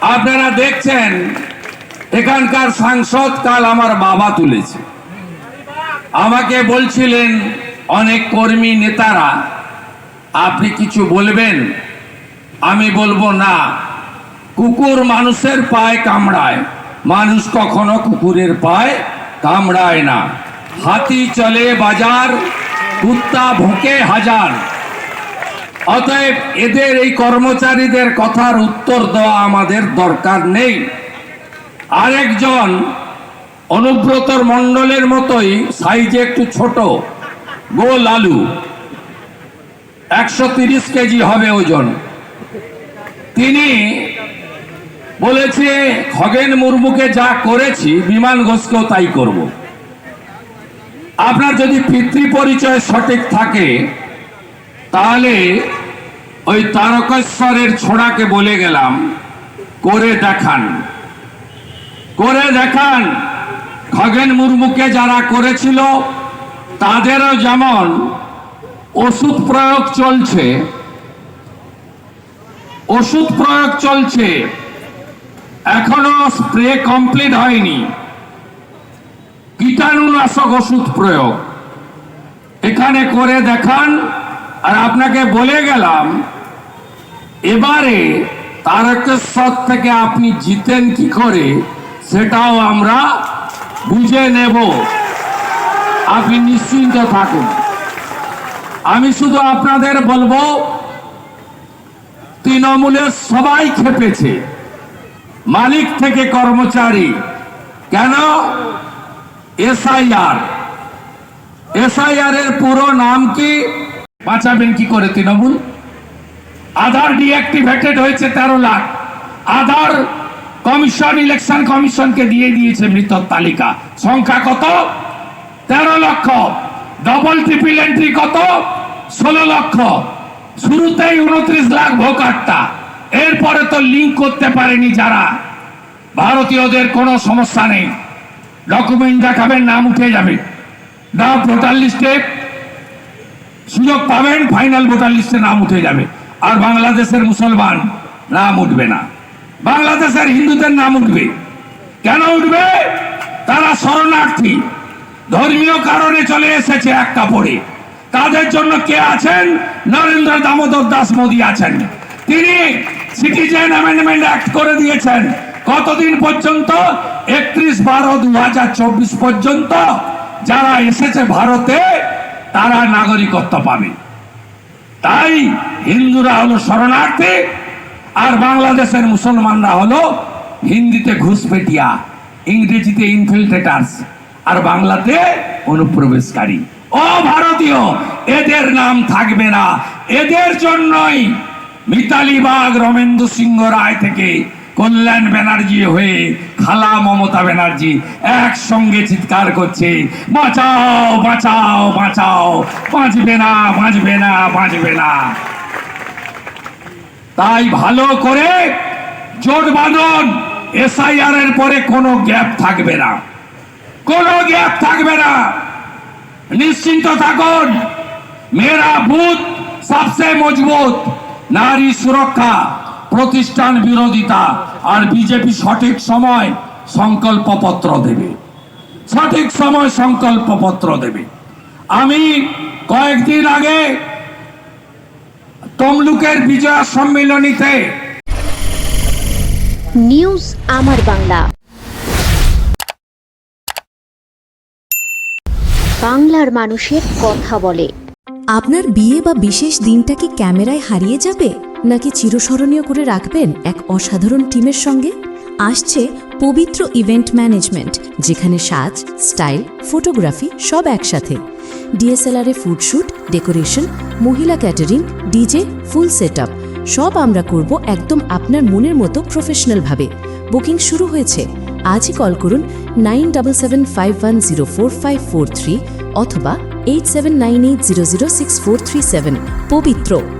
আপনারা দেখছেন, এখানকার সাংসদ কাল আমার বাবা তুলেছে। আমাকে বলছিলেন, অনেক কর্মী নেতারা, আপনি কিছু বলবেন? আমি বলব, না, কুকুর মানুষের পায়ে কামড়ায়। মানুষ কখনো কুকুরের পায়ে কামড়ায় না। হাতি চলে বাজার, কুত্তা ভোকে হাজার। অতএব এদের এই কর্মচারীদের কথার উত্তর দেওয়া আমাদের দরকার নেই। আরেকজন অনুব্রতর মণ্ডলের মতোই সাইজে একটু ছোট গোল আলু একশো তিরিশ কেজি হবে ওজন। তিনি বলেছে, খগেন মুর্মুকে যা করেছি, বিমান ঘোষকেও তাই করব। আপনার যদি পিতৃ পরিচয় সঠিক থাকে তাহলে ওই তারকেশ্বরের ছোড়াকে বলে গেলাম, করে দেখান। করে দেখান। খগেন মুর্মুকে যারা করেছিল, তাদেরও যেমন ওষুধ প্রয়োগ চলছে, ওষুধ প্রয়োগ চলছে, এখনও স্প্রে কমপ্লিট হয়নি। কীটাণুনাশক ওষুধ প্রয়োগ। এখানে করে দেখান আর আপনাকে বলে গেলাম, এবারে তারকেশ্বর থেকে আপনি জিতেন কি করে, সেটাও আমরা বুঝে নেব। আপনি নিশ্চিন্ত থাকুন। আমি শুধু আপনাদের বলব, তৃণমূলের সবাই খেপেছে। মালিক থেকে কর্মচারী, কেন? এসআইআর। এসআইআর এর পুরো নাম কি? বাঁচাবেন কি করে তৃণমূল? আধার ডিঅ্যাক্টিভেটেড হয়েছে তেরো লাখ। আধার কমিশন ইলেকশন কমিশনকে দিয়ে দিয়েছে মৃতর তালিকা। সংখ্যা কত? তেরো লক্ষ। ডবল ট্রিপল এন্ট্রি কত? ষোলো লক্ষ। শুরুতেই উনত্রিশ লাখ ভোকারটা এরপরে তো লিঙ্ক করতে পারেনি যারা। ভারতীয়দের কোনো সমস্যা নেই। ডকুমেন্ট দেখাবেন, নাম উঠে যাবে। না ভোটার লিস্টে সুযোগ পাবেন ফাইনাল ভোটার লিস্টে নাম উঠে যাবে। আর বাংলাদেশের মুসলমান নাম উঠবে না। বাংলাদেশের হিন্দুদের নাম উঠবে। কেন উঠবে? তারা শরণার্থী। ধর্মীয় কারণে চলে এসেছে এক কাপড়ে। তাদের জন্য কে আছেন? নরেন্দ্র দামোদর দাস মোদী আছেন। তিনি সিটিজেন অ্যামেন্ডমেন্ট অ্যাক্ট করে দিয়েছেন। কতদিন পর্যন্ত? একত্রিশ বারো দু পর্যন্ত। যারা এসেছে ভারতে তারা নাগরিকত্ব পাবে। তাই হিন্দুরা হলো শরণার্থী আর বাংলাদেশের মুসলমানরা হলো হিন্দিতে ঘুষপেটিয়া ইংরেজিতে ইনফিল্ট্রেটার্স আর বাংলাতে অনুপ্রবেশকারী। ও ভারতীয়, এদের নাম থাকবে না। এদের জন্যই মিতালি বাগ রমেন্দ্র সিংহ রায় থেকে কল্যাণ ব্যানার্জি হয়ে, খালা মমতা ব্যানার্জি একসঙ্গে চিৎকার করছে, বাঁচাও বাঁচাও বাঁচাও, বাঁচবে না বাঁচবে না বাঁচবে না। তাই ভালো করে জোট বাঁধন, এসআইআর এর পরে কোনো গ্যাপ থাকবে না। কোনো গ্যাপ থাকবে না। নিশ্চিন্ত থাকুন মেরা বুথ সবচেয়ে মজবুত, নারী সুরক্ষা। প্রতিষ্ঠান বিরোধিতা আর বিজেপি সঠিক সময় সংকল্পপত্র দেবে। সঠিক সময় সংকল্পপত্র দেবে। আমি কয়েকদিন আগে তমলুকের বিজয়া সম্মেলনীতে নিউজ আমার বাংলা। বাংলার মানুষের কথা বলে। আপনার বিয়ে বা বিশেষ দিনটা কি ক্যামেরায় হারিয়ে যাবে? নাকি চিরস্মরণীয় করে রাখবেন এক অসাধারণ টিমের সঙ্গে? আসছে পবিত্র ইভেন্ট ম্যানেজমেন্ট, যেখানে সাজ, স্টাইল, ফটোগ্রাফি সব একসাথে। ডিএসএলআরে ফুডশ্যুট ডেকোরেশন, মহিলা ক্যাটারিং, ডিজে, ফুল সেট সব আমরা করব একদম আপনার মনের মতো প্রফেশনালভাবে। বুকিং শুরু হয়েছে, আজই কল করুন nine double seven five one zero four five four three অথবা eight seven nine eight zero zero six four three seven. পবিত্র।